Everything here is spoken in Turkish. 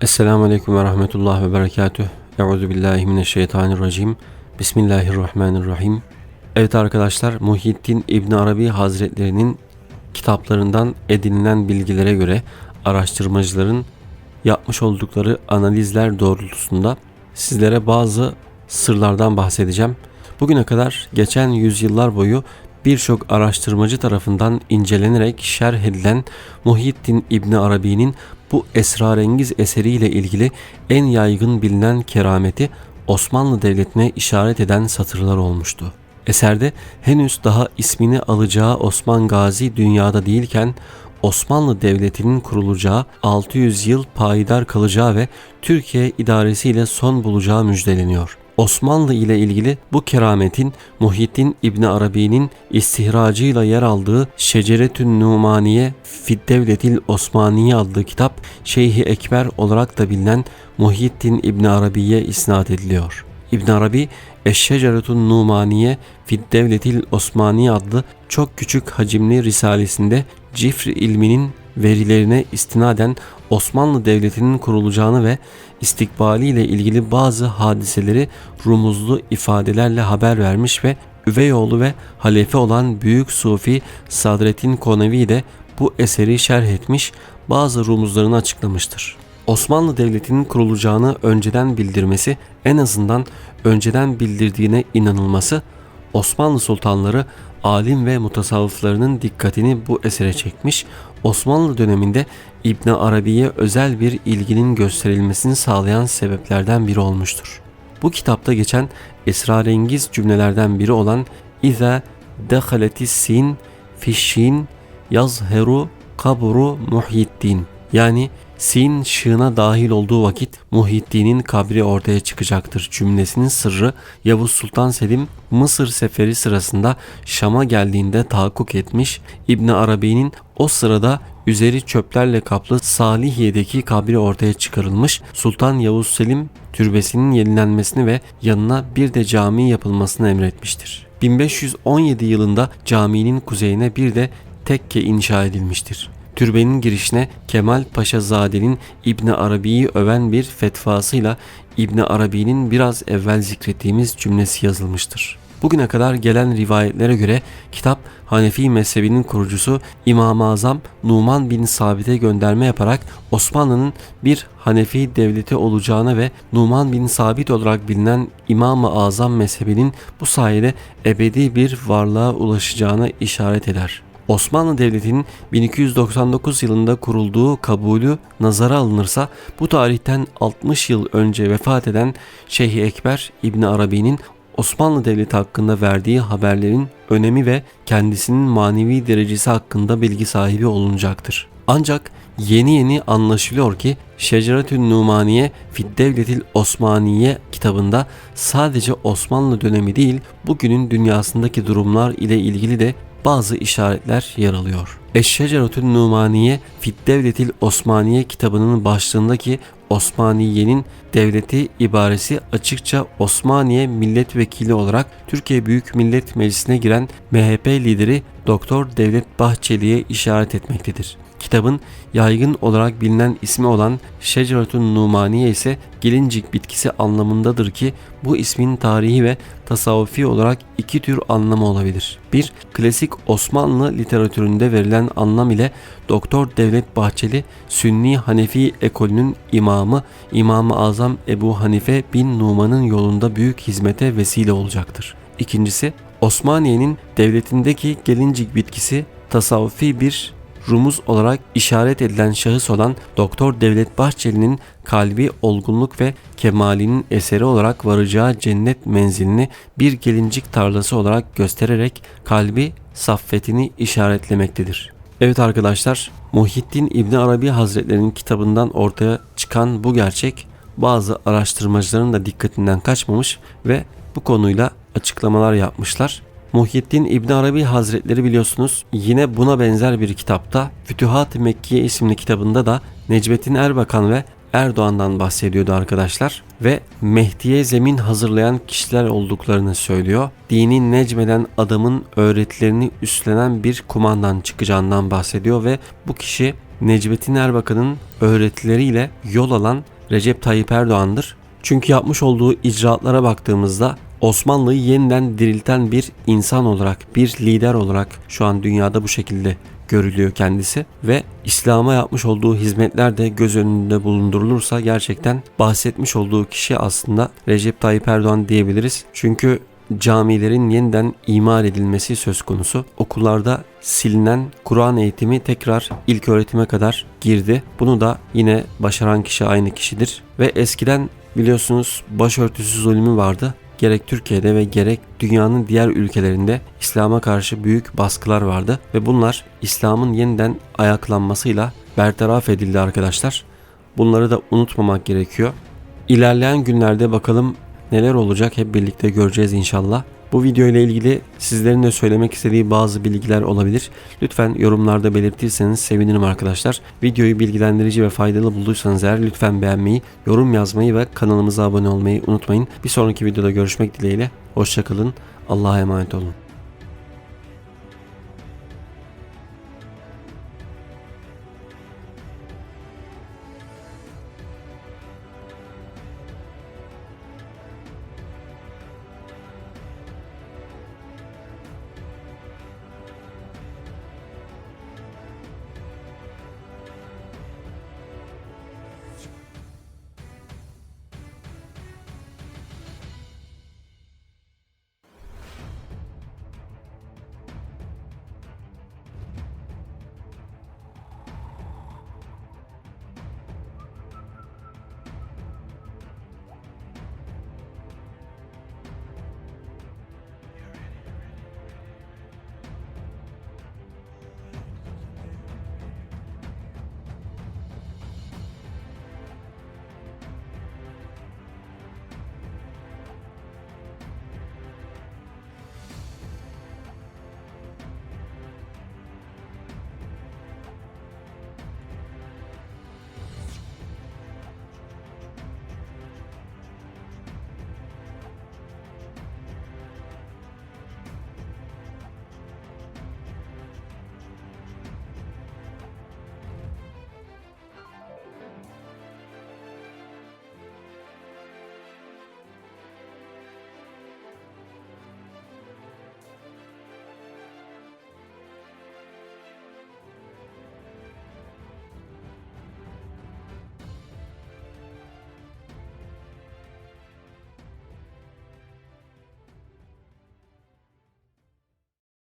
Esselamu Aleyküm ve Rahmetullah ve Berekatüh. Euzu billahi mineşşeytanirracim. Bismillahirrahmanirrahim. Evet arkadaşlar Muhyiddin İbn Arabi Hazretlerinin kitaplarından edinilen bilgilere göre araştırmacıların yapmış oldukları analizler doğrultusunda sizlere bazı sırlardan bahsedeceğim. Bugüne kadar geçen yüzyıllar boyu birçok araştırmacı tarafından incelenerek şerh edilen Muhyiddin İbni Arabi'nin bu esrarengiz eseriyle ilgili en yaygın bilinen kerameti Osmanlı Devleti'ne işaret eden satırlar olmuştu. Eserde henüz daha ismini alacağı Osman Gazi dünyada değilken Osmanlı Devleti'nin kurulacağı 600 yıl payidar kalacağı ve Türkiye idaresiyle son bulacağı müjdeleniyor. Osmanlı ile ilgili bu kerametin Muhyiddin İbni Arabi'nin istihracıyla yer aldığı Şeceretün Numaniye Fiddevletil Osmaniye adlı kitap Şeyhi Ekber olarak da bilinen Muhyiddin İbni Arabi'ye isnat ediliyor. İbn Arabi Eşşeceretun Numaniye Fiddevletil Osmaniye adlı çok küçük hacimli risalesinde cifr ilminin verilerine istinaden Osmanlı Devleti'nin kurulacağını ve istikbaliyle ilgili bazı hadiseleri rumuzlu ifadelerle haber vermiş ve üvey oğlu ve halefe olan Büyük Sufi Sadrettin Konevi de bu eseri şerh etmiş bazı rumuzlarını açıklamıştır. Osmanlı Devleti'nin kurulacağını önceden bildirmesi en azından önceden bildirdiğine inanılması Osmanlı sultanları alim ve mutasavvıflarının dikkatini bu esere çekmiş, Osmanlı döneminde İbn Arabi'ye özel bir ilginin gösterilmesini sağlayan sebeplerden biri olmuştur. Bu kitapta geçen esrarengiz cümlelerden biri olan İza dehaletis sin fişşin yazheru kabru muhyiddin yani Sin şığına dahil olduğu vakit Muhyiddin'in kabri ortaya çıkacaktır cümlesinin sırrı Yavuz Sultan Selim Mısır seferi sırasında Şam'a geldiğinde tahakkuk etmiş İbn Arabi'nin o sırada üzeri çöplerle kaplı Salihiye'deki kabri ortaya çıkarılmış Sultan Yavuz Selim türbesinin yenilenmesini ve yanına bir de cami yapılmasını emretmiştir. 1517 yılında caminin kuzeyine bir de tekke inşa edilmiştir. Türbenin girişine Kemal Paşazade'nin İbni Arabi'yi öven bir fetvasıyla İbni Arabi'nin biraz evvel zikrettiğimiz cümlesi yazılmıştır. Bugüne kadar gelen rivayetlere göre kitap Hanefi mezhebinin kurucusu İmam-ı Azam Numan bin Sabit'e gönderme yaparak Osmanlı'nın bir Hanefi devleti olacağına ve Numan bin Sabit olarak bilinen İmam-ı Azam mezhebinin bu sayede ebedi bir varlığa ulaşacağına işaret eder. Osmanlı Devleti'nin 1299 yılında kurulduğu kabulü nazara alınırsa bu tarihten 60 yıl önce vefat eden Şeyh Ekber İbni Arabi'nin Osmanlı Devleti hakkında verdiği haberlerin önemi ve kendisinin manevi derecesi hakkında bilgi sahibi olunacaktır. Ancak yeni yeni anlaşılıyor ki Şeceretün Numaniye Fid Devletil Osmaniye kitabında sadece Osmanlı dönemi değil bugünün dünyasındaki durumlar ile ilgili de bazı işaretler yer alıyor. Eşşeceretün Numaniye Fit Devletil Osmaniye kitabının başlığındaki Osmaniye'nin devleti ibaresi açıkça Osmaniye milletvekili olarak Türkiye Büyük Millet Meclisi'ne giren MHP lideri Doktor Devlet Bahçeli'ye işaret etmektedir. Kitabın yaygın olarak bilinen ismi olan Şeceretun Numaniye ise gelincik bitkisi anlamındadır ki bu ismin tarihi ve tasavvufi olarak iki tür anlamı olabilir. Bir, klasik Osmanlı literatüründe verilen anlam ile Doktor Devlet Bahçeli, Sünni Hanefi ekolünün imamı İmam-ı Azam Ebu Hanife bin Numan'ın yolunda büyük hizmete vesile olacaktır. İkincisi, Osmaniye'nin devletindeki gelincik bitkisi tasavvufi bir rumuz olarak işaret edilen şahıs olan Doktor Devlet Bahçeli'nin kalbi olgunluk ve kemalinin eseri olarak varacağı cennet menzilini bir gelincik tarlası olarak göstererek kalbi saffetini işaretlemektedir. Evet arkadaşlar Muhyiddin İbni Arabi Hazretlerinin kitabından ortaya çıkan bu gerçek bazı araştırmacıların da dikkatinden kaçmamış ve bu konuyla açıklamalar yapmışlar. Muhyiddin İbn Arabi Hazretleri biliyorsunuz yine buna benzer bir kitapta Fütühat-ı Mekkiye isimli kitabında da Necmettin Erbakan ve Erdoğan'dan bahsediyordu arkadaşlar ve Mehdi'ye zemin hazırlayan kişiler olduklarını söylüyor. Dini necmeden adamın öğretilerini üstlenen bir kumandan çıkacağından bahsediyor ve bu kişi Necmettin Erbakan'ın öğretileriyle yol alan Recep Tayyip Erdoğan'dır. Çünkü yapmış olduğu icraatlara baktığımızda Osmanlı'yı yeniden dirilten bir insan olarak, bir lider olarak şu an dünyada bu şekilde görülüyor kendisi ve İslam'a yapmış olduğu hizmetler de göz önünde bulundurulursa gerçekten bahsetmiş olduğu kişi aslında Recep Tayyip Erdoğan diyebiliriz. Çünkü camilerin yeniden imar edilmesi söz konusu. Okullarda silinen Kur'an eğitimi tekrar ilk öğretime kadar girdi. Bunu da yine başaran kişi aynı kişidir. Ve eskiden biliyorsunuz başörtüsü zulmü vardı. Gerek Türkiye'de ve gerek dünyanın diğer ülkelerinde İslam'a karşı büyük baskılar vardı ve bunlar İslam'ın yeniden ayaklanmasıyla bertaraf edildi arkadaşlar. Bunları da unutmamak gerekiyor. İlerleyen günlerde bakalım neler olacak hep birlikte göreceğiz inşallah. Bu video ile ilgili sizlerin de söylemek istediği bazı bilgiler olabilir. Lütfen yorumlarda belirtirseniz sevinirim arkadaşlar. Videoyu bilgilendirici ve faydalı bulduysanız eğer lütfen beğenmeyi, yorum yazmayı ve kanalımıza abone olmayı unutmayın. Bir sonraki videoda görüşmek dileğiyle. Hoşçakalın. Allah'a emanet olun.